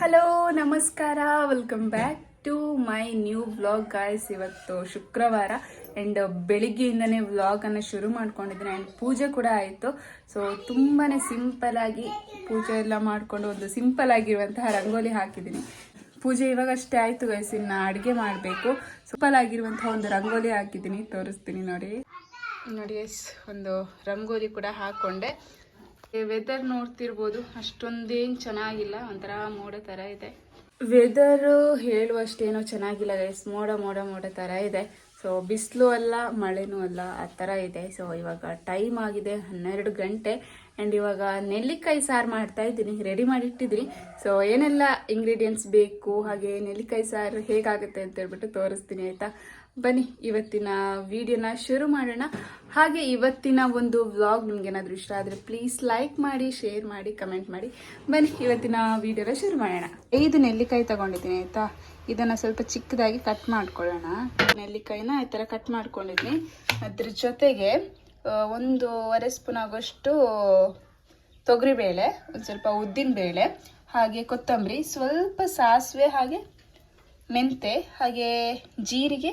Hello, ನಮಸ್ಕಾರ. Welcome back to my new vlog guys ಇವತ್ತು ಶುಕ್ರವಾರ ಆ್ಯಂಡ್ ಬೆಳಿಗ್ಗೆಯಿಂದನೇ ವ್ಲಾಗನ್ನು ಶುರು ಮಾಡ್ಕೊಂಡಿದ್ದೀನಿ ಆ್ಯಂಡ್ ಪೂಜೆ ಕೂಡ ಆಯಿತು. ಸೊ ತುಂಬಾ ಸಿಂಪಲ್ ಆಗಿ ಪೂಜೆ ಎಲ್ಲ ಮಾಡಿಕೊಂಡು ಒಂದು ಸಿಂಪಲ್ ಆಗಿರುವಂತಹ ರಂಗೋಲಿ ಹಾಕಿದ್ದೀನಿ. ಪೂಜೆ ಇವಾಗ ಅಷ್ಟೇ ಆಯಿತು ಗೈಸ್ ಇನ್ನು ಅಡುಗೆ ಮಾಡಬೇಕು. ಸಿಂಪಲ್ ಆಗಿರುವಂತಹ ಒಂದು ರಂಗೋಲಿ ಹಾಕಿದ್ದೀನಿ. ತೋರಿಸ್ತೀನಿ ನೋಡಿ. ನೋಡಿ ಎಸ್ ಒಂದು ರಂಗೋಲಿ ಕೂಡ ಹಾಕ್ಕೊಂಡೆ ವೆದರ್ ನೋಡ್ತಿರ್ಬೋದು. ಅಷ್ಟೊಂದೇನು ಚೆನ್ನಾಗಿಲ್ಲ. ಒಂಥರ ಮೋಡ ಥರ ಇದೆ. ವೆದರು ಹೇಳುವಷ್ಟೇನೋ ಚೆನ್ನಾಗಿಲ್ಲ ಗೈಸ್ ಮೋಡ ಮೋಡ ಮೋಡ ಥರ ಇದೆ. ಸೊ ಬಿಸಿಲು ಅಲ್ಲ, ಮಳೆನೂ ಅಲ್ಲ, ಆ ಥರ ಇದೆ. ಸೊ ಇವಾಗ ಟೈಮ್ ಆಗಿದೆ ಹನ್ನೆರಡು ಗಂಟೆ ಆ್ಯಂಡ್ ಇವಾಗ ನೆಲ್ಲಿಕಾಯಿ ಸಾರು ಮಾಡ್ತಾ ಇದ್ದೀನಿ. ರೆಡಿ ಮಾಡಿಟ್ಟಿದ್ದೀನಿ. ಸೊ ಏನೆಲ್ಲ ಇಂಗ್ರೀಡಿಯೆಂಟ್ಸ್ ಬೇಕು? ಹಾಗೆ ನೆಲ್ಲಿಕಾಯಿ ಸಾರು ಹೇಗಾಗುತ್ತೆ ಅಂತ ಹೇಳ್ಬಿಟ್ಟು ತೋರಿಸ್ತೀನಿ, ಆಯಿತಾ? ಬನ್ನಿ, ಇವತ್ತಿನ ವಿಡಿಯೋನ ಶುರು ಮಾಡೋಣ. ಹಾಗೆ ಇವತ್ತಿನ ಒಂದು ವ್ಲಾಗ್ ನಿಮ್ಗೇನಾದರೂ ಇಷ್ಟ ಆದರೆ ಪ್ಲೀಸ್ ಲೈಕ್ ಮಾಡಿ ಶೇರ್ ಮಾಡಿ ಕಮೆಂಟ್ ಮಾಡಿ. ಬನ್ನಿ, ಇವತ್ತಿನ ವಿಡಿಯೋನ ಶುರು ಮಾಡೋಣ. ಐದು ನೆಲ್ಲಿಕಾಯಿ ತಗೊಂಡಿದ್ದೀನಿ, ಆಯಿತಾ? ಇದನ್ನು ಸ್ವಲ್ಪ ಚಿಕ್ಕದಾಗಿ ಕಟ್ ಮಾಡ್ಕೊಳ್ಳೋಣ. ನೆಲ್ಲಿಕಾಯಿನ ಈ ಥರ ಕಟ್ ಮಾಡ್ಕೊಂಡಿದ್ದೀನಿ. ಅದ್ರ ಜೊತೆಗೆ ಒಂದೂವರೆ ಸ್ಪೂನ್ ಆಗೋಷ್ಟು ತೊಗರಿಬೇಳೆ, ಒಂದು ಸ್ವಲ್ಪ ಉದ್ದಿನ ಬೇಳೆ ಹಾಗೆ ಕೊತ್ತಂಬರಿ, ಸ್ವಲ್ಪ ಸಾಸಿವೆ ಹಾಗೆ ಮೆಂತೆ, ಹಾಗೆ ಜೀರಿಗೆ,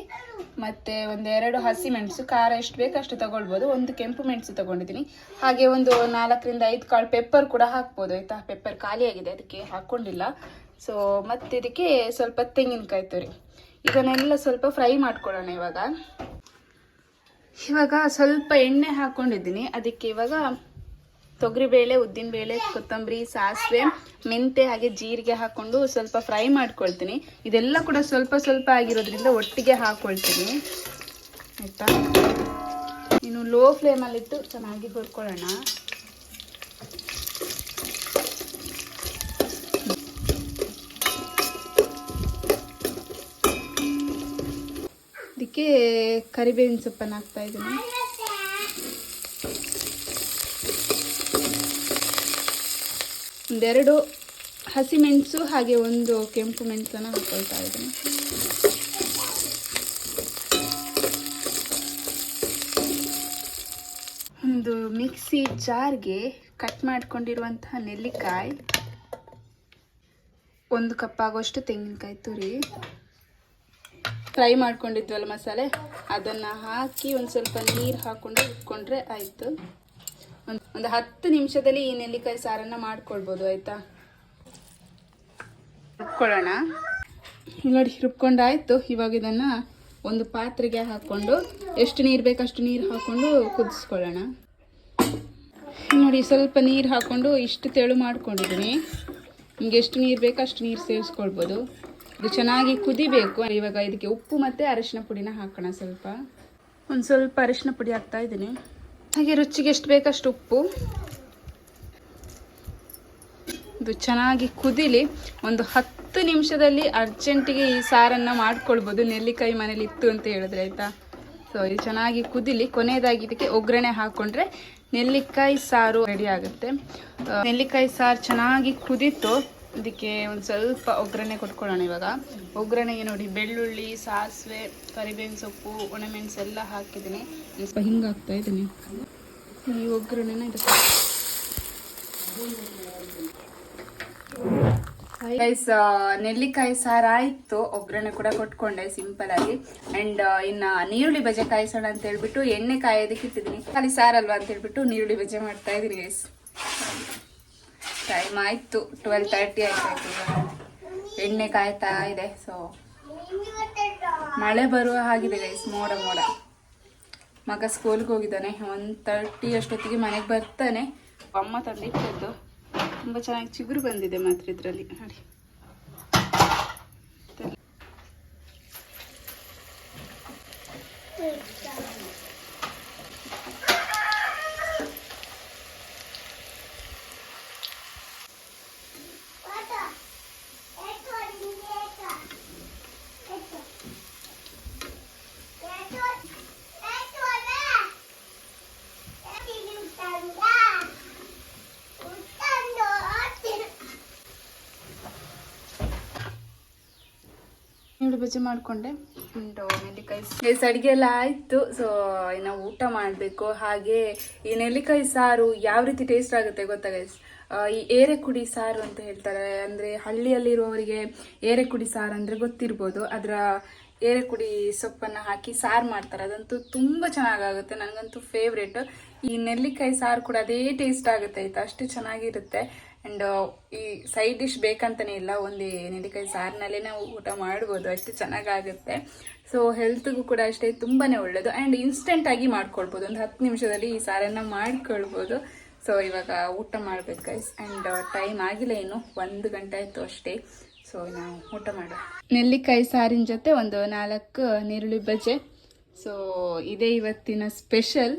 ಮತ್ತು ಒಂದೆರಡು ಹಸಿಮೆಣಸು ಖಾರ ಎಷ್ಟು ಬೇಕು ಅಷ್ಟು ತಗೊಳ್ಬೋದು. ಒಂದು ಕೆಂಪು ಮೆಣಸು ತಗೊಂಡಿದ್ದೀನಿ. ಹಾಗೆ ಒಂದು ನಾಲ್ಕರಿಂದ ಐದು ಕಾಳು ಪೆಪ್ಪರ್ ಕೂಡ ಹಾಕ್ಬೋದು, ಆಯಿತಾ? ಪೆಪ್ಪರ್ ಖಾಲಿಯಾಗಿದೆ, ಅದಕ್ಕೆ ಹಾಕ್ಕೊಂಡಿಲ್ಲ ಸೊ ಮತ್ತೆ ಇದಕ್ಕೆ ಸ್ವಲ್ಪ ತೆಂಗಿನಕಾಯಿ ತುರಿ. ಇದನ್ನೆಲ್ಲ ಸ್ವಲ್ಪ ಫ್ರೈ ಮಾಡ್ಕೊಳ್ಳೋಣ ಇವಾಗ. ಇವಾಗ ಸ್ವಲ್ಪ ಎಣ್ಣೆ ಹಾಕ್ಕೊಂಡಿದ್ದೀನಿ ಅದಕ್ಕೆ ಇವಾಗ ತೊಗರಿಬೇಳೆ ಉದ್ದಿನಬೇಳೆ ಕೊತ್ತಂಬರಿ, ಸಾಸಿವೆ, ಮೆಂತೆ ಹಾಗೆ ಜೀರಿಗೆ ಹಾಕ್ಕೊಂಡು ಸ್ವಲ್ಪ ಫ್ರೈ ಮಾಡ್ಕೊಳ್ತೀನಿ. ಇದೆಲ್ಲ ಕೂಡ ಸ್ವಲ್ಪ ಸ್ವಲ್ಪ ಆಗಿರೋದ್ರಿಂದ ಒಟ್ಟಿಗೆ ಹಾಕ್ಕೊಳ್ತೀನಿ ಆಯಿತಾ? ಇನ್ನು ಲೋ ಫ್ಲೇಮಲ್ಲಿಟ್ಟು ಚೆನ್ನಾಗಿ ಹುರ್ಕೊಳ್ಳೋಣ. ಇದಕ್ಕೆ ಕರಿಬೇವಿನ ಸೊಪ್ಪನ್ನು ಹಾಕ್ತಾ ಇದ್ದೀನಿ. ಒಂದೆರಡು ಹಸಿಮೆಣಸು ಹಾಗೆ ಒಂದು ಕೆಂಪು ಮೆಣಸನ್ನು ಹಾಕ್ಕೊಳ್ತಾ ಇದ್ದೀನಿ. ಒಂದು ಮಿಕ್ಸಿ ಜಾರ್ಗೆ ಕಟ್ ಮಾಡ್ಕೊಂಡಿರುವಂತಹ ನೆಲ್ಲಿಕಾಯಿ. ಒಂದು ಕಪ್ ಆಗೋಷ್ಟು ತೆಂಗಿನಕಾಯಿ ತುರಿ. ಫ್ರೈ ಮಾಡ್ಕೊಂಡಿದ್ವಲ್ಲ ಮಸಾಲೆ, ಅದನ್ನು ಹಾಕಿ ಒಂದು ಸ್ವಲ್ಪ ನೀರು ಹಾಕ್ಕೊಂಡು ಇಟ್ಕೊಂಡ್ರೆ ಆಯಿತು. ಒಂದು ಒಂದು ಹತ್ತು ನಿಮಿಷದಲ್ಲಿ ಈ ನೆಲ್ಲಿಕಾಯಿ ಸಾರನ್ನು ಮಾಡ್ಕೊಳ್ಬೋದು, ಆಯಿತಾ? ರುಬ್ಕೊಳ್ಳೋಣ ನೋಡಿ ರುಬ್ಕೊಂಡಾಯ್ತು ಇವಾಗ ಇದನ್ನು ಒಂದು ಪಾತ್ರೆಗೆ ಹಾಕ್ಕೊಂಡು ಎಷ್ಟು ನೀರು ಬೇಕಷ್ಟು ನೀರು ಹಾಕ್ಕೊಂಡು ಕುದಿಸ್ಕೊಳ್ಳೋಣ. ನೋಡಿ ಸ್ವಲ್ಪ ನೀರು ಹಾಕ್ಕೊಂಡು ಇಷ್ಟು ತೆಳು ಮಾಡ್ಕೊಂಡಿದ್ದೀನಿ. ನಿಮ್ಗೆ ಎಷ್ಟು ನೀರು ಬೇಕೋ ಅಷ್ಟು ನೀರು ಸೇರಿಸ್ಕೊಳ್ಬೋದು. ಇದು ಚೆನ್ನಾಗಿ ಕುದಿಬೇಕು. ಇವಾಗ ಇದಕ್ಕೆ ಉಪ್ಪು ಮತ್ತು ಅರಿಶಿನ ಪುಡಿನ ಹಾಕೋಣ ಸ್ವಲ್ಪ. ಒಂದು ಸ್ವಲ್ಪ ಅರಿಶಿನ ಪುಡಿ ಹಾಕ್ತಾ ಇದ್ದೀನಿ. ಹಾಗೆ ರುಚಿಗೆ ಎಷ್ಟು ಬೇಕಷ್ಟು ಉಪ್ಪು? ಇದು ಚೆನ್ನಾಗಿ ಕುದಿಲಿ, ಒಂದು ಹತ್ತು ನಿಮಿಷದಲ್ಲಿ ಅರ್ಜೆಂಟಿಗೆ ಈ ಸಾರನ್ನು ಮಾಡ್ಕೊಳ್ಬೋದು. ನೆಲ್ಲಿಕಾಯಿ ಮನೇಲಿ ಇತ್ತು ಅಂತ ಹೇಳಿದ್ರೆ ಆಯಿತಾ? ಸೊ ಇದು ಚೆನ್ನಾಗಿ ಕುದಿಲಿ, ಕೊನೆಯದಾಗಿ ಇದಕ್ಕೆ ಒಗ್ಗರಣೆ ಹಾಕ್ಕೊಂಡ್ರೆ ನೆಲ್ಲಿಕಾಯಿ ಸಾರು ರೆಡಿ ಆಗುತ್ತೆ. ನೆಲ್ಲಿಕಾಯಿ ಸಾರು ಚೆನ್ನಾಗಿ ಕುದೀತು ಇದಕ್ಕೆ ಒಂದು ಸ್ವಲ್ಪ ಒಗ್ಗರಣೆ ಕೊಟ್ಕೊಳ್ಳೋಣ ಇವಾಗ. ಒಗ್ಗರಣೆಗೆ ನೋಡಿ, ಬೆಳ್ಳುಳ್ಳಿ, ಸಾಸಿವೆ, ಕರಿಬೇವಿನ ಸೊಪ್ಪು, ಒಣಮೆಣಸು ಎಲ್ಲ ಹಾಕಿದ್ದೀನಿ. ಸ್ವಲ್ಪ ಹಿಂಗೆ ಹಾಕ್ತಾ ಇದ್ದೀನಿ ಈ ಒಗ್ಗರಣೆನ ಇದಕ್ಕೆ ಗೈಸ್ ನೆಲ್ಲಿಕಾಯಿ ಸಾರು ಆಯಿತು. ಒಗ್ಗರಣೆ ಕೂಡ ಕೊಟ್ಕೊಂಡೆ ಸಿಂಪಲ್ ಆಗಿ. ಅಂಡ್ ಇನ್ನ ನೀರುಳ್ಳಿ ಬಜೆ ಕಾಯಿಸೋಣ ಅಂತ ಹೇಳ್ಬಿಟ್ಟು ಎಣ್ಣೆ ಕಾಯೋದಕ್ಕೆ ಇಟ್ಟಿದ್ದೀನಿ. ಖಾಲಿ ಸಾರಲ್ವಾ ಅಂತ ಹೇಳ್ಬಿಟ್ಟು ನೀರುಳ್ಳಿ ಬಜೆ ಮಾಡ್ತಾ ಇದ್ದೀನಿ ಗೈಸ್ ಟೈಮ್ ಆಯ್ತು. ಟ್ವೆಲ್ ತರ್ಟಿ ಆಯ್ತು. ಎಣ್ಣೆ ಕಾಯ್ತಾ ಇದೆ ಸೊ ಮಳೆ ಬರುವ ಹಾಗಿದೆ ಗೈಸ್ ಮೋಡ ಮೋಡ. ಮಗ ಸ್ಕೂಲ್ಗೆ ಹೋಗಿದ್ದಾನೆ. ಒನ್ ತರ್ಟಿ ಅಷ್ಟೊತ್ತಿಗೆ ಮನೆಗೆ ಬರ್ತಾನೆ. ಅಮ್ಮ ತಂದಿಟ್ಟದ್ದು ತುಂಬ ಚೆನ್ನಾಗಿ ಚಿಗುರು ಬಂದಿದೆ ಮಾತ್ರ ಇದರಲ್ಲಿ. ನೋಡಿ. ನೀರುಳ್ಳಿ ಬಜ್ಜಿ ಮಾಡಿಕೊಂಡೆ. ನೆಲ್ಲಿಕಾಯಿ ಎಸ್ ಅಡಿಗೆ ಎಲ್ಲ ಆಯಿತು. ಸೊ ಇನ್ನು ಊಟ ಮಾಡಬೇಕು. ಹಾಗೆ ಈ ನೆಲ್ಲಿಕಾಯಿ ಸಾರು ಯಾವ ರೀತಿ ಟೇಸ್ಟ್ ಆಗುತ್ತೆ ಗೊತ್ತಾ ಗೈಸ್ ಈ ಏರೆಕುಡಿ ಸಾರು ಅಂತ ಹೇಳ್ತಾರೆ. ಅಂದರೆ ಹಳ್ಳಿಯಲ್ಲಿರುವವರಿಗೆ ಏರೆಕುಡಿ ಸಾರು ಅಂದರೆ ಗೊತ್ತಿರ್ಬೋದು. ಅದರ ಏರೆಕುಡಿ ಸೊಪ್ಪನ್ನು ಹಾಕಿ ಸಾರು ಮಾಡ್ತಾರೆ. ಅದಂತೂ ತುಂಬ ಚೆನ್ನಾಗಾಗುತ್ತೆ. ನನಗಂತೂ ಫೇವ್ರೇಟ್ ಈ ನೆಲ್ಲಿಕಾಯಿ ಸಾರು ಕೂಡ ಅದೇ ಟೇಸ್ಟ್ ಆಗುತ್ತೆ, ಆಯ್ತಾ? ಅಷ್ಟು ಚೆನ್ನಾಗಿರುತ್ತೆ. ಆ್ಯಂಡ್ ಈ ಸೈಡ್ ಡಿಶ್ ಬೇಕಂತನೇ ಇಲ್ಲ, ಒಂದು ನೆಲ್ಲಿಕಾಯಿ ಸಾರಿನಲ್ಲೇ ನಾವು ಊಟ ಮಾಡ್ಬೋದು, ಅಷ್ಟು ಚೆನ್ನಾಗಾಗುತ್ತೆ. ಸೊ ಹೆಲ್ತ್ಗೂ ಕೂಡ ಅಷ್ಟೇ ತುಂಬಾ ಒಳ್ಳೆಯದು ಆ್ಯಂಡ್ ಇನ್ಸ್ಟೆಂಟಾಗಿ ಮಾಡ್ಕೊಳ್ಬೋದು, ಒಂದು ಹತ್ತು ನಿಮಿಷದಲ್ಲಿ ಈ ಸಾರನ್ನು ಮಾಡ್ಕೊಳ್ಬೋದು. ಸೊ ಇವಾಗ ಊಟ ಮಾಡ್ಬೇಕು ಗೈಸ್ ಆ್ಯಂಡ್ ಟೈಮ್ ಆಗಿಲ್ಲ ಇನ್ನು, ಒಂದು ಗಂಟೆ ಆಯಿತು ಅಷ್ಟೇ. ಸೊ ನಾವು ಊಟ ಮಾಡೋಣ. ನೆಲ್ಲಿಕಾಯಿ ಸಾರಿನ ಜೊತೆ ಒಂದು ನಾಲ್ಕು ನೀರುಳ್ಳಿ ಬಜೆ ಸೊ ಇದೇ ಇವತ್ತಿನ ಸ್ಪೆಷಲ್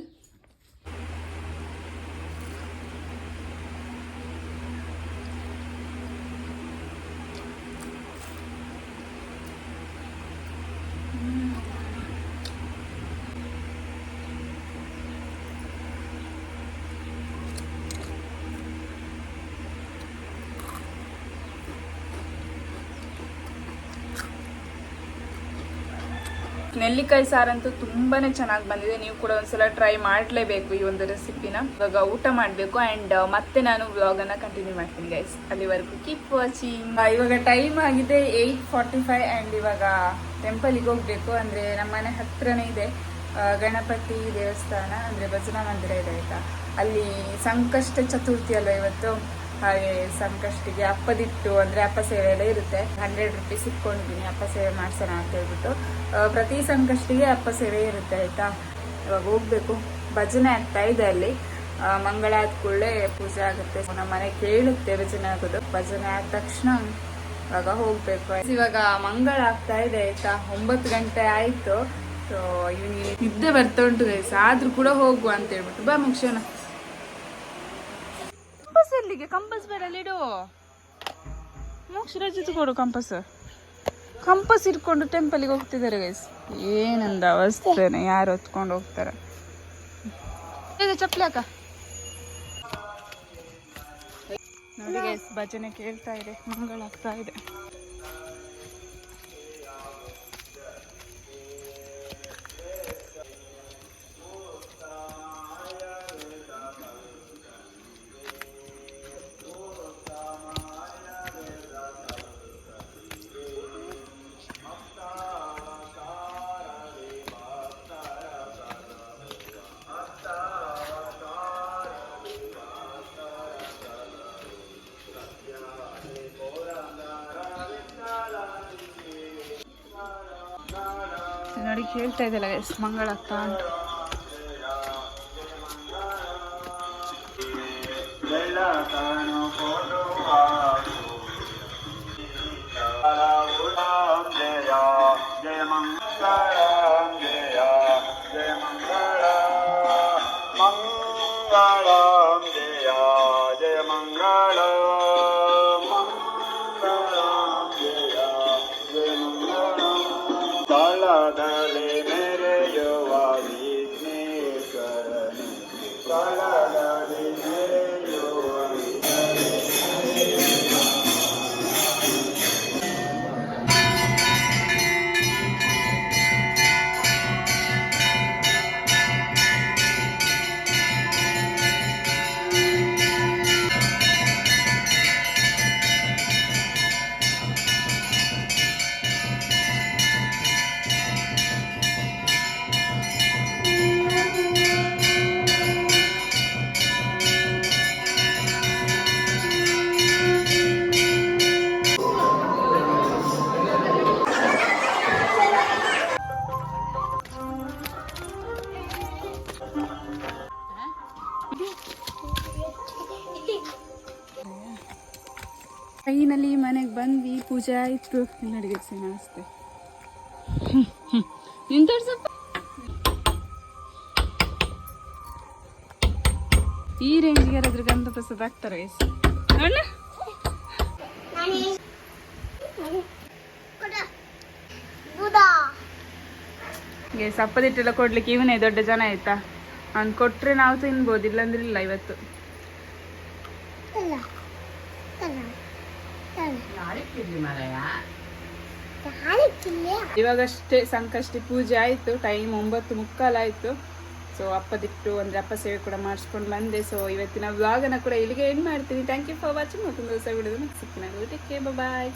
ನೆಲ್ಲಿಕಾಯಿ ಸಾರಂತೂ ತುಂಬಾನೇ ಚೆನ್ನಾಗಿ ಬಂದಿದೆ. ನೀವು ಕೂಡ ಒಂದ್ಸಲ ಟ್ರೈ ಮಾಡಲೇಬೇಕು ಈ ಒಂದು ರೆಸಿಪಿನ ಇವಾಗ ಊಟ ಮಾಡಬೇಕು ಆ್ಯಂಡ್ ಮತ್ತೆ ನಾನು ವ್ಲಾಗನ್ನು ಕಂಟಿನ್ಯೂ ಮಾಡ್ತೀನಿ ಗೈಸ್ ಅಲ್ಲಿವರೆಗೂ ಕೀಪ್ ವಾಚಿಂಗ್ ಇವಾಗ ಟೈಮ್ ಆಗಿದೆ ಏಯ್ಟ್ ಫಾರ್ಟಿ ಫೈವ್ ಆ್ಯಂಡ್ ಇವಾಗ ಟೆಂಪಲಿಗೆ ಹೋಗಬೇಕು. ಅಂದರೆ ನಮ್ಮ ಮನೆ ಹತ್ರನೇ ಇದೆ ಗಣಪತಿ ದೇವಸ್ಥಾನ. ಅಂದರೆ ಭಜನಾ ಮಂದಿರ ಇದೆ ಆಯಿತಾ. ಅಲ್ಲಿ ಸಂಕಷ್ಟ ಚತುರ್ಥಿ ಅಲ್ಲ ಇವತ್ತು? ಹಾಗೆ ಸಂಕಷ್ಟಿಗೆ ಅಪ್ಪದಿಟ್ಟು ಅಂದರೆ ಅಪ್ಪ ಸೇವೆ ಎಲ್ಲ ಇರುತ್ತೆ. ಹಂಡ್ರೆಡ್ ರುಪೀಸ್ ಇಟ್ಕೊಂಡಿದ್ದೀನಿ, ಅಪ್ಪ ಸೇವೆ ಮಾಡ್ಸೋಣ ಅಂತ ಹೇಳ್ಬಿಟ್ಟು. ಪ್ರತಿ ಸಂಕಷ್ಟಿಗೆ ಅಪ್ಪ ಸೇವೆ ಇರುತ್ತೆ, ಆಯಿತಾ? ಇವಾಗ ಹೋಗ್ಬೇಕು. ಭಜನೆ ಆಗ್ತಾ ಇದೆ ಅಲ್ಲಿ. ಮಂಗಳ ಆದ ಕೂಡಲೇ ಪೂಜೆ ಆಗುತ್ತೆ. ನಮ್ಮ ಮನೆ ಕೇಳುತ್ತೆ ಭಜನೆ ಆಗೋದು. ಭಜನೆ ಆದ ತಕ್ಷಣ ಇವಾಗ ಹೋಗ್ಬೇಕು. ಇವಾಗ ಮಂಗಳ ಆಗ್ತಾ ಇದೆ, ಆಯ್ತಾ? ಒಂಬತ್ತು ಗಂಟೆ ಆಯ್ತು. ಸೊ ಇವನಿಗೆ ನಿದ್ದೆ ಬರ್ತಾ ಉಂಟು ಗೈಸ್ ಆದ್ರೂ ಕೂಡ ಹೋಗುವ ಅಂತ ಹೇಳ್ಬಿಟ್ಟು. ಬಾ ಮುಕ್ಷಣ ಕಂಪಸ್ ಎಲ್ಲಿಗೆ ಕಂಪಸ್ ಬೇಡಲ್ಲಿಡು ಮೋಕ್ಷ ರಚಿತ ಕೊಡು ಕಂಪಸ್. ಕಂಪಸ್ ಇಟ್ಕೊಂಡು ಟೆಂಪಲ್ಗೆ ಹೋಗ್ತಿದ್ದಾರೆ ಗೈಸ್ ಏನಂದ ಅವಸ್ಥೆನೆ, ಯಾರು ಹೊತ್ಕೊಂಡು ಹೋಗ್ತಾರೆ? ಚಪ್ಪಲಿ ಹಾಕ. ನೋಡಿ ಗೈಸ್ ಭಜನೆ ಕೇಳ್ತಾ ಇದೆ, ಮಂಗಳಾಗ್ತಾ ಇದೆ. ನೋಡಿ ಕೇಳ್ತಾ ಇದೆಯಲ್ಲ ಗೈಸ್ ಮಂಗಳಾಗ್ತಾ ಉಂಟು ಬೆಳಕನು ಕೊಡುವ ಜಯ ಜಯ ಮಂಗಳ ಫೈನಲಿ ಮನೆಗೆ ಬಂದ್ವಿ ಪೂಜೆ ಆಯ್ತು. ಅಡಿಗೆ ನಮಸ್ತೆ ನಿಂತೋಡ್ ಸ್ವಲ್ಪ ಈ ರೇಂಜ್ಗೆ ಯಾರಾದ್ರೂ ಗಂಧ ಪ್ರಸಾದ ಆಗ್ತಾರೆ ನೋಡ ಸಪ್ಪದಿಟ್ಟೆಲ್ಲ ಕೊಡ್ಲಿಕ್ಕೆ ಇವನೇ ದೊಡ್ಡ ಜನ ಆಯ್ತಾ? ಅವ್ನು ಕೊಟ್ರೆ ನಾವು ತಿನ್ಬೋದು ಇಲ್ಲಾಂದ್ರೆ ಇಲ್ಲ ಇವತ್ತು. ಇವಾಗಷ್ಟೇ ಸಂಕಷ್ಟಿ ಪೂಜೆ ಆಯಿತು ಟೈಮ್ ಒಂಬತ್ತು ಮುಕ್ಕಾಲಾಯಿತು ಸೊ ಅಪ್ಪದಿಟ್ಟು ಅಂದರೆ ಅಪ್ಪ ಸೇವೆ ಕೂಡ ಮಾಡಿಸ್ಕೊಂಡು ಬಂದೆ. ಸೊ ಇವತ್ತಿನ ವ್ಲಾಗನ್ನು ಕೂಡ ಇಲ್ಲಿಗೆ ಎಂಡ್ ಮಾಡ್ತೀನಿ. ಥ್ಯಾಂಕ್ ಯು ಫಾರ್ ವಾಚಿಂಗ್ ಮತ್ತೊಂದು ಹೊಸ ವಿಡಿಯೋದ ಕೇ ಟೇಕ್ ಬಾಯ್